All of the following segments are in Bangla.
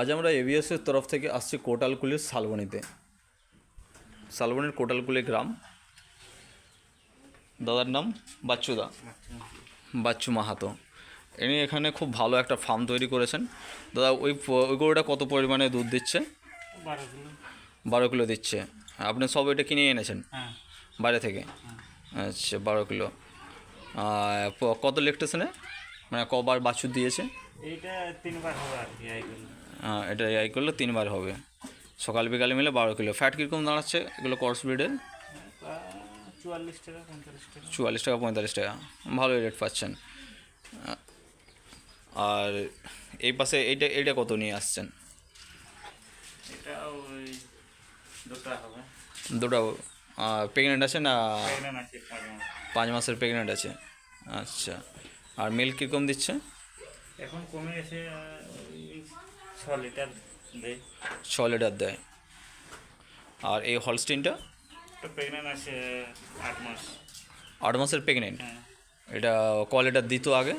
আজ আমরা এবিএসের তরফ থেকে আসছি কোটালকুলির শালবনিতে। শালবনির কোটালকুলি গ্রাম। দাদার নাম বাচ্চুদা বাচ্চু মাহাতো। ইনি এখানে খুব ভালো একটা ফার্ম তৈরি করেছেন। দাদা ওই ওই গরুটা কত পরিমাণে দুধ দিচ্ছে? বারো কিলো। দিচ্ছে। আপনি সব ওইটা কিনে এনেছেন? হ্যাঁ। বাইরে থেকে? আচ্ছা বারো কিলো। কত লেকটেশনে মানে কবার বাছুর দিয়েছে? এইটা তিনবার হবে আর কি এটা এই করলে তিনবার হবে। সকাল বিকালে মিলে বারো কিলো। ফ্যাট কীরকম দাঁড়াচ্ছে? এগুলো কর্স ব্রিডের চুয়াল্লিশ টাকা চুয়াল্লিশ টাকা পঁয়তাল্লিশ টাকা। ভালোই রেট পাচ্ছেন। আর এই পাশে এইটা এইটা কত নিয়ে আসছেন? দুটা প্রেগনেন্ট আছে না পাঁচ মাসের প্রেগনেন্ট আছে? আচ্ছা। আর মিল্ক কীরকম দিচ্ছে? এখন কমে ওই ছ লিটার দেয়। ছ লিটার দেয়। আর এই হলস্টিনটা প্রেগনেন্ট আছে আট মাস। আট মাসের প্রেগনেন্ট হ্যাঁ। এটা ক লিটার দিত আগে?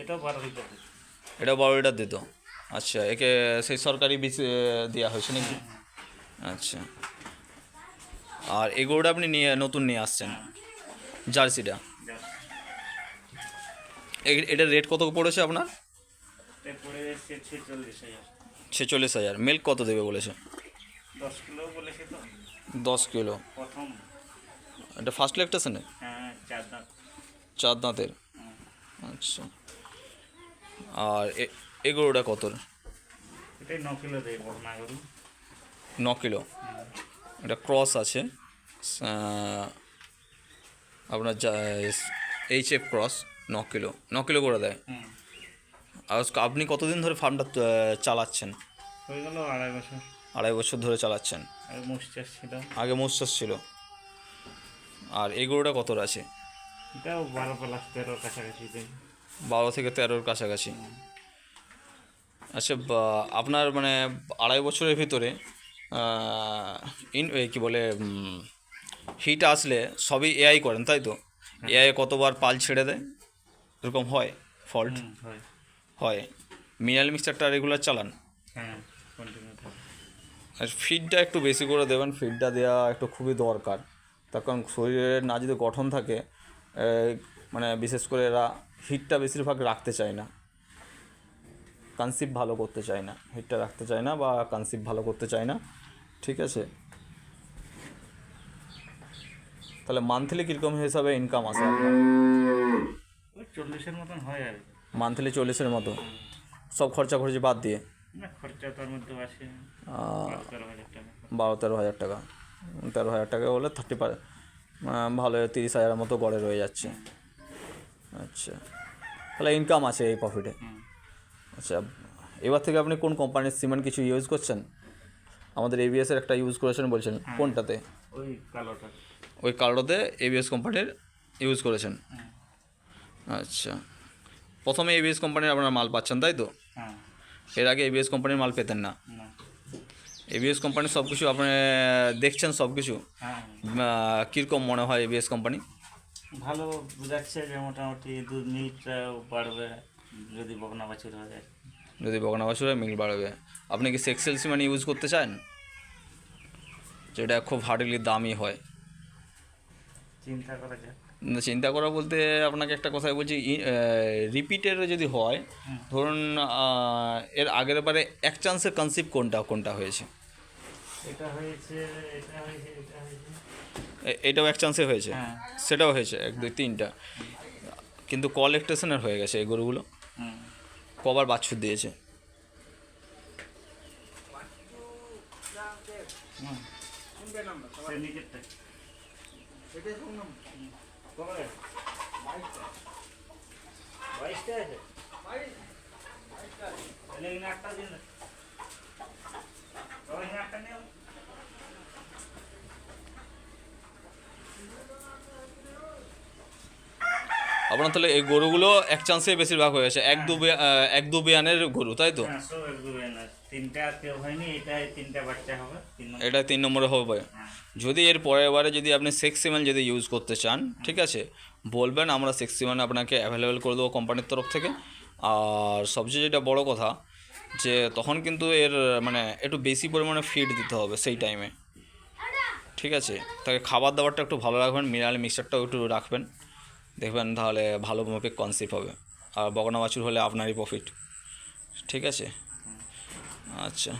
এটাও বারো লিটার দেয়। এটা বারো লিটার দিত। আচ্ছা একে সেই সরকারি বীজ দেওয়া হয়েছে নাকি? আচ্ছা। আর এই গরুটা আপনি নিয়ে নতুন নিয়ে আসছেন? জার্সিটা? এটার রেট কত পড়েছে আপনার? ছেচল্লিশ হাজার। মিল্ক কত দেবে বলেছে? দশ কিলো। বলেছে তো দশ কিলো প্রথম এটা ফার্স্ট লেকটেশনে হ্যাঁ চার দাঁতের। আচ্ছা। আর এ- এই কত ন কিলো। এটা ক্রস আছে। আপনার এইচ এফ ক্রস ন কিলো। ন কিলো করে দেয়? আর আপনি কতদিন ধরে ফার্মটা চালাচ্ছেন? হয়ে গেল আড়াই বছর। আড়াই বছর ধরে চালাচ্ছেন? আর মোষ চাষ ছিল। আগে আর এই গরুটা কত আছে? এটাও বারো প্লাস তেরোর কাছাকাছি বারো থেকে তেরোর কাছাকাছি। আচ্ছা আপনার মানে আড়াই বছরের ভিতরে ইন কী বলে হিট আসলে সবই এআই করেন তাই তো? এআই কতবার পাল ছেড়ে দেয়? এরকম হয়? ফল্ট হয়। হয়। মিনারেল মিক্সচারটা রেগুলার চালান। হ্যাঁ আর ফিডটা একটু বেশি করে দেবেন ফিডটা দেওয়া একটু খুবই দরকার। তার কারণ শরীরের না যদি গঠন থাকে মানে বিশেষ করে এরা হিটটা বেশিরভাগ রাখতে চায় না। কনসিভ ভালো করতে চায় না। হিটটা রাখতে চায় না বা কনসিভ ভালো করতে চায় না। ঠিক আছে? তাহলে মান্থলি কীরকম হিসাবে ইনকাম আসে আপনার? চল্লিশের মতন হয় আর কি। মান্থলি চল্লিশের মতো। সব খরচা খরচি বাদ দিয়ে। খরচা তার মধ্যে আছে। বারো তেরো হাজার টাকা। তেরো হাজার টাকা। হলে থার্টি পার ভালো তিরিশ হাজারের মতো গড়ে রয়ে যাচ্ছে। আচ্ছা। তাহলে ইনকাম আছে এই প্রফিটে আচ্ছা এবার থেকে আপনি কোন কোম্পানির সিমেন্ট কিছু ইউজ করছেন? আমাদের এবিএসের একটা ইউজ করেছেন বলছেন কোনটাতে? ওই কালোটা। ওই কার্ডোতে এবিএস কোম্পানির ইউজ করেছেন। আচ্ছা। প্রথমে এবিএস কোম্পানির আপনারা মাল পাচ্ছেন তাই তো? হ্যাঁ। এর আগে এবিএস কোম্পানির মাল পেতেন না। এবিএস কোম্পানির সব কিছু আপনি দেখছেন সব কিছু হ্যাঁ কীরকম মনে হয় এবিএস কোম্পানি? ভালো বুঝাচ্ছে যে মোটামুটি দুধ মিল্কটাও বাড়বে যদি বকনা বাছুর হয়ে যায়। যদি বগনা বাছুরে মিল বাড়বে। আপনি কি সেক্সেল সিমেন্ট ইউজ করতে চান? যেটা খুব হার্ডলি দামি হয়। চিন্তা করা না, চিন্তা করা বলতে আপনাকে একটা কথাই বলছি রিপিটের যদি হয় ধরুন এর আগের বারে এক চান্সে কনসিভ কোনটা কোনটা হয়েছে? এটা হয়েছে এটা হয়েছে এটা হয়েছে। এটাও এক চান্সে হয়েছে? হ্যাঁ। সেটাও হয়েছে এক দুই তিনটা। কিন্তু কল এক্সটেশনের হয়ে গেছে এই গরুগুলো। কবার বাছুর দিয়েছে। কবে? বাইশটা আছে। তাহলে এখানে একটা দিন এখানে একটা নেও আপনার তাহলে এই গরুগুলো এক চান্সে বেশিরভাগ হয়েছে এক দু বে- এক দু বিয়ানের গরু তাই তো? হ্যাঁ তিনটা কেউ হয়নি এটা তিনটা বাচ্চা হবে তিন নম্বর। এটা তিন নম্বরে হবে হ্যাঁ। যদি এর পরের বারে যদি আপনি সেক্স সিমেন্ট যদি ইউজ করতে চান ঠিক আছে বলবেন আমরা সেক্স সিমেন্ট আপনাকে অ্যাভেলেবেল করে দেবো কোম্পানির তরফ থেকে। আর সবচেয়ে যেটা বড় কথা যে তখন কিন্তু এর মানে একটু বেশি পরিমাণে ফিড দিতে হবে সেই টাইমে ঠিক আছে? তাকে খাবার দাবারটা একটু ভালো রাখবেন মিনারেল মিক্সচারটাও একটু রাখবেন। দেখবেন তাহলে ভালো মাপে কনসিভ হবে। আর বগনা বাছুর হলে আপনারই প্রফিট ঠিক আছে? আচ্ছা।